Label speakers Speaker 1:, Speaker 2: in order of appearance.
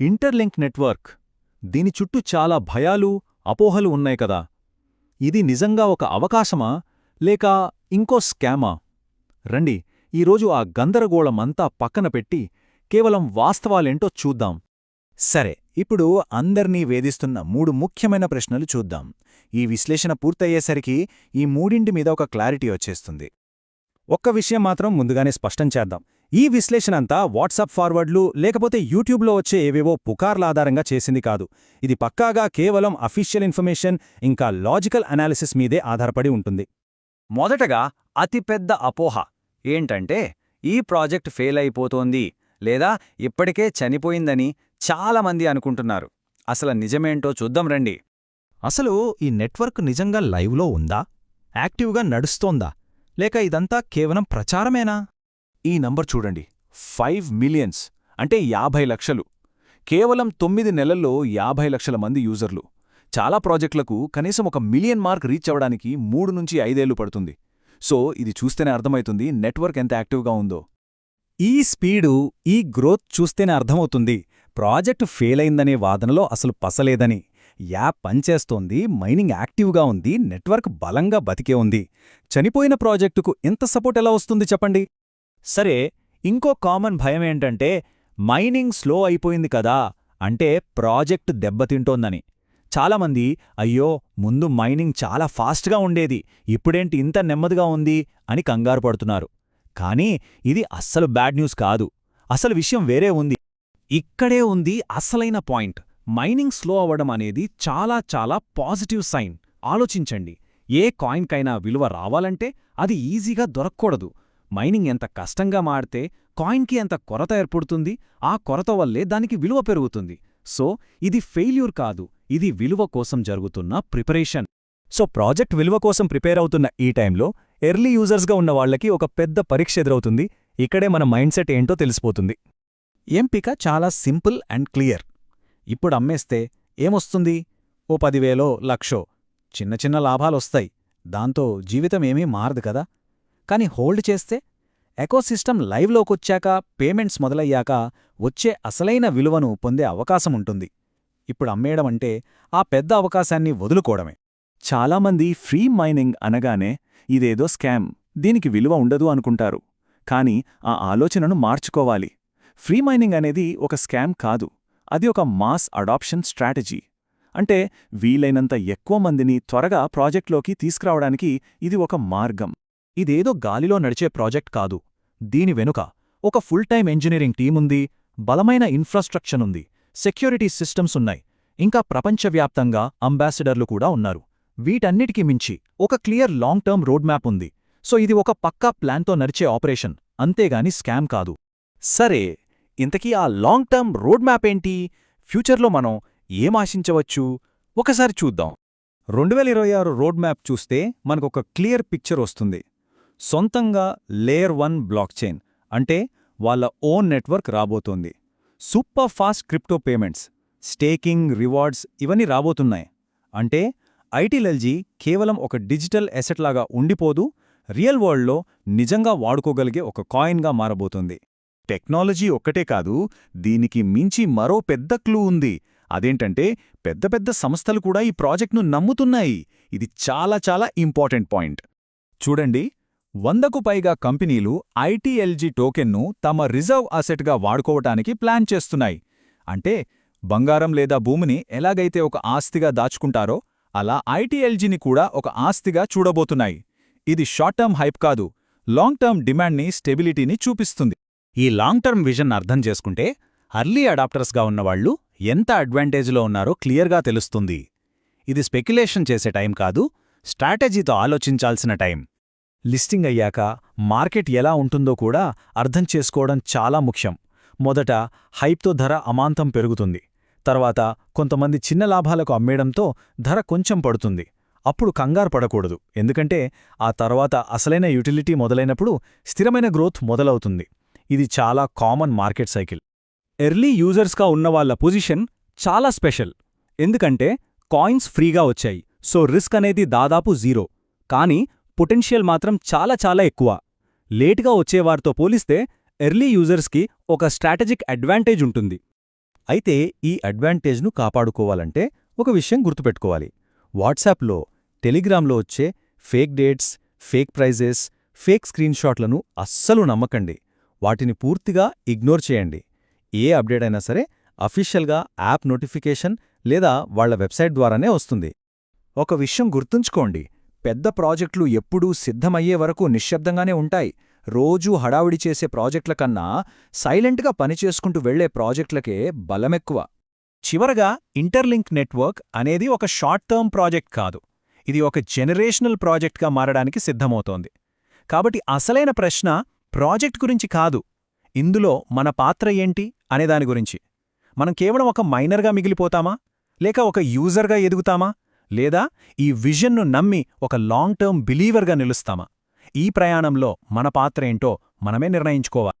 Speaker 1: Interlink network. దీని చుట్టూ చాలా భయాలు అపోహలు ఉన్నాయి కదా. ఇది నిజంగా ఒక అవకాశమా లేక ఇంకో స్కామా? రండి ఈరోజు ఆ గందరగోళమంతా పక్కన పెట్టి కేవలం వాస్తవాలేంటో చూద్దాం.
Speaker 2: సరే ఇప్పుడు అందర్నీ వేధిస్తున్న మూడు ముఖ్యమైన ప్రశ్నలు చూద్దాం. ఈ విశ్లేషణ పూర్తయ్యేసరికి ఈ మూడింటి మీద ఒక క్లారిటీ వచ్చేస్తుంది. ఒక్క విషయం మాత్రం ముందుగానే స్పష్టం చేద్దాం. ఈ విశ్లేషణ అంతా వాట్సాప్ ఫార్వర్డ్లు లేకపోతే యూట్యూబ్లో వచ్చే ఏవేవో పుకార్ల ఆధారంగా చేసింది కాదు. ఇది పక్కాగా కేవలం అఫీషియల్ ఇన్ఫర్మేషన్ ఇంకా లాజికల్ అనాలిసిస్ మీదే ఆధారపడి ఉంటుంది.
Speaker 3: మొదటగా అతిపెద్ద అపోహ ఏంటంటే ఈ ప్రాజెక్ట్ ఫెయిల్ అయిపోతోంది లేదా ఇప్పటికే చనిపోయిందని చాలామంది అనుకుంటున్నారు. అసలు నిజమేంటో చూద్దాం రండి.
Speaker 2: అసలు ఈ నెట్వర్క్ నిజంగా లైవ్లో ఉందా? యాక్టివ్గా నడుస్తోందా? లేక ఇదంతా కేవలం ప్రచారమేనా?
Speaker 1: ఈ నంబర్ చూడండి. ఫైవ్ మిలియన్స్ అంటే యాభై లక్షలు. కేవలం తొమ్మిది నెలల్లో యాభై లక్షల మంది యూజర్లు. చాలా ప్రాజెక్టులకు కనీసం ఒక మిలియన్ మార్క్ రీచ్ అవ్వడానికి మూడు నుంచి ఐదేళ్ళు పడుతుంది. సో ఇది చూస్తేనే అర్థమవుతుంది నెట్వర్క్ ఎంత యాక్టివ్గా ఉందో.
Speaker 2: ఈ స్పీడు ఈ గ్రోత్ చూస్తేనే అర్థమవుతుంది. ప్రాజెక్టు ఫెయిల్ అయిందనే వాదనలో అసలు పసలేదని. యాప్ పనిచేస్తోంది మైనింగ్ యాక్టివ్గా ఉంది నెట్వర్క్ బలంగా బతికే ఉంది. చనిపోయిన ప్రాజెక్టుకు ఇంత సపోర్ట్ ఎలా వస్తుంది చెప్పండి?
Speaker 1: సరే ఇంకో కామన్ భయమేంటంటే మైనింగ్ స్లో అయిపోయింది కదా అంటే ప్రాజెక్ట్ దెబ్బతింటోందని. చాలామంది అయ్యో ముందు మైనింగ్ చాలా ఫాస్ట్గా ఉండేది ఇప్పుడేంటి ఇంత నెమ్మదిగా ఉంది అని కంగారు పడుతున్నారు. కానీ ఇది అస్సలు బ్యాడ్ న్యూస్ కాదు అసలు విషయం వేరే ఉంది. ఇక్కడే ఉంది అసలైన పాయింట్ మైనింగ్ స్లో అవ్వడం అనేది చాలా చాలా పాజిటివ్ సైన్. ఆలోచించండి ఏ కాయిన్కైనా విలువ రావాలంటే అది ఈజీగా దొరక్కూడదు. మైనింగ్ ఎంత కష్టంగా మాడితే కాయిన్కి ఎంత కొరత ఏర్పడుతుంది ఆ కొరత వల్లే దానికి విలువ పెరుగుతుంది. సో ఇది ఫెయిల్యూర్ కాదు ఇది విలువ కోసం జరుగుతున్న ప్రిపరేషన్.
Speaker 2: సో ప్రాజెక్ట్ విలువ కోసం ప్రిపేర్ అవుతున్న ఈ టైంలో ఎర్లీ యూజర్స్గా ఉన్నవాళ్ళకి ఒక పెద్ద పరీక్ష ఎదురవుతుంది ఇక్కడే మన మైండ్ సెట్ ఏంటో తెలిసిపోతుంది. ఎంపిక చాలా సింపుల్ అండ్ క్లియర్. ఇప్పుడు అమ్మేస్తే ఏమొస్తుంది? ఓ పదివేలో లక్షో. చిన్న చిన్న లాభాలొస్తాయి. దాంతో జీవితం ఏమీ మారదు కదా. కానీ హోల్డ్ చేస్తే ఎకోసిస్టమ్ లైవ్లోకొచ్చాక పేమెంట్స్ మొదలయ్యాక వచ్చే అసలైన విలువను పొందే అవకాశముంటుంది. ఇప్పుడు అమ్మేయడమంటే ఆ పెద్ద అవకాశాన్ని వదులుకోవడమే.
Speaker 1: చాలామంది ఫ్రీ మైనింగ్ అనగానే ఇదేదో స్కామ్ దీనికి విలువ ఉండదు అనుకుంటారు. కానీ ఆ ఆలోచనను మార్చుకోవాలి. ఫ్రీ మైనింగ్ అనేది ఒక స్కామ్ కాదు. అది ఒక మాస్ అడాప్షన్ స్ట్రాటజీ. అంటే వీలైనంత ఎక్కువ మందిని త్వరగా ప్రాజెక్ట్లోకి తీసుకురావడానికి ఇది ఒక మార్గం. ఇదేదో గాలిలో నడిచే ప్రాజెక్ట్ కాదు. దీని వెనుక ఒక ఫుల్ టైం ఇంజనీరింగ్ టీముంది బలమైన ఇన్ఫ్రాస్ట్రక్చర్ ఉంది సెక్యూరిటీ సిస్టమ్స్ ఉన్నాయి ఇంకా ప్రపంచవ్యాప్తంగా అంబాసిడర్లు కూడా ఉన్నారు. వీటన్నిటికీ మించి ఒక clear long term road map ఉంది. సో ఇది ఒక పక్కా ప్లాన్తో నడిచే ఆపరేషన్. అంతేగాని స్కామ్ కాదు.
Speaker 2: సరే ఇంతకీ ఆ లాంగ్ టర్మ్ రోడ్ మ్యాప్ ఏంటి? ఫ్యూచర్లో మనం ఏమాశించవచ్చు ఒకసారి చూద్దాం. రెండు వేల ఇరవై ఆరు రోడ్ మ్యాప్ చూస్తే మనకొక క్లియర్ పిక్చర్ వస్తుంది. సొంతంగా లేయర్ వన్ బ్లాక్ చైన్ అంటే వాళ్ళ ఓన్ నెట్వర్క్ రాబోతోంది. Super fast crypto payments staking rewards ఇవన్నీ రాబోతున్నాయి. అంటే ఐటీఎల్జీ కేవలం ఒక డిజిటల్ ఎసెట్ లాగా ఉండిపోదు రియల్ వరల్డ్లో నిజంగా వాడుకోగలిగే ఒక కాయిన్గా మారబోతుంది.
Speaker 1: టెక్నాలజీ ఒక్కటే కాదు దీనికి మించి మరో పెద్ద క్లూ ఉంది. అదేంటంటే పెద్ద పెద్ద సంస్థలు కూడా ఈ ప్రాజెక్ట్ను నమ్ముతున్నాయి. ఇది చాలా చాలా ఇంపార్టెంట్ పాయింట్.
Speaker 2: చూడండి. వందకు పైగా కంపెనీలు ఐటీఎల్జీ టోకెన్ను తమ రిజర్వ్ అసెట్గా వాడుకోవటానికి ప్లాన్ చేస్తున్నాయి. అంటే బంగారం లేదా భూమిని ఎలాగైతే ఒక ఆస్తిగా దాచుకుంటారో అలా ఐటీఎల్జీని కూడా ఒక ఆస్తిగా చూడబోతున్నాయి. ఇది షార్ట్ టర్మ్ హైప్ కాదు లాంగ్ టర్మ్ డిమాండ్ని స్టెబిలిటీని చూపిస్తుంది. ఈ లాంగ్ టర్మ్ విజన్ అర్థం చేసుకుంటే అర్లీ అడాప్టర్స్గా ఉన్నవాళ్ళు ఎంత అడ్వాంటేజ్లో ఉన్నారో క్లియర్గా తెలుస్తుంది. ఇది స్పెక్యులేషన్ చేసే టైం కాదు స్ట్రాటజీతో ఆలోచించాల్సిన టైం. లిస్టింగ్ అయ్యాక మార్కెట్ ఎలా ఉంటుందో కూడా అర్థం చేసుకోవడం చాలా ముఖ్యం. మొదట హైప్తో ధర అమాంతం పెరుగుతుంది. తర్వాత కొంతమంది చిన్న లాభాలకు అమ్మేయడంతో ధర కొంచెం పడుతుంది. అప్పుడు కంగారు పడకూడదు. ఎందుకంటే ఆ తర్వాత అసలైన యుటిలిటీ మొదలైనప్పుడు స్థిరమైన గ్రోత్ మొదలవుతుంది. ఇది చాలా కామన్ మార్కెట్ సైకిల్. ఎర్లీ యూజర్స్గా ఉన్నవాళ్ళ పొజిషన్ చాలా స్పెషల్. ఎందుకంటే కాయిన్స్ ఫ్రీగా వచ్చాయి. సో రిస్క్ అనేది దాదాపు జీరో. కానీ పొటెన్షియల్ మాత్రం చాలా చాలా ఎక్కువ. లేటుగా వచ్చేవారితో పోలిస్తే ఎర్లీ యూజర్స్కి ఒక స్ట్రాటజిక్ అడ్వాంటేజ్ ఉంటుంది. అయితే ఈ అడ్వాంటేజ్ను కాపాడుకోవాలంటే ఒక విషయం గుర్తుపెట్టుకోవాలి. వాట్సాప్లో టెలిగ్రామ్లో వచ్చే fake dates fake prizes fake స్క్రీన్షాట్లను అస్సలు నమ్మకండి. వాటిని పూర్తిగా ఇగ్నోర్ చేయండి. ఏ అప్డేట్ అయినా సరే అఫీషియల్గా యాప్ నోటిఫికేషన్ లేదా వాళ్ళ వెబ్సైట్ ద్వారానే వస్తుంది.
Speaker 1: ఒక విషయం గుర్తుంచుకోండి. పెద్ద ప్రాజెక్టులు ఎప్పుడూ సిద్ధమయ్యే వరకు నిశ్శబ్దంగానే ఉంటాయి. రోజూ హడావిడి చేసే ప్రాజెక్టుల కన్నా సైలెంట్గా పనిచేసుకుంటూ వెళ్ళే ప్రాజెక్టులకే బలమెక్కువ. చివరగా ఇంటర్లింక్ నెట్వర్క్ అనేది ఒక షార్ట్ టర్మ్ ప్రాజెక్ట్ కాదు. ఇది ఒక జనరేషనల్ ప్రాజెక్ట్గా మారడానికి సిద్ధమవుతోంది. కాబట్టి అసలైన ప్రశ్న ప్రాజెక్ట్ గురించి కాదు. ఇందులో మన పాత్ర ఏంటి అనేదాని గురించి. మనం కేవలం ఒక మైనర్గా మిగిలిపోతామా? లేక ఒక యూజర్గా ఎదుగుతామా? లేదా ఈ విజన్ను నమ్మి ఒక లాంగ్ టర్మ్ బిలీవర్గా నిలుస్తామా? ఈ ప్రయాణంలో మన పాత్ర ఏంటో మనమే నిర్ణయించుకోవాలి.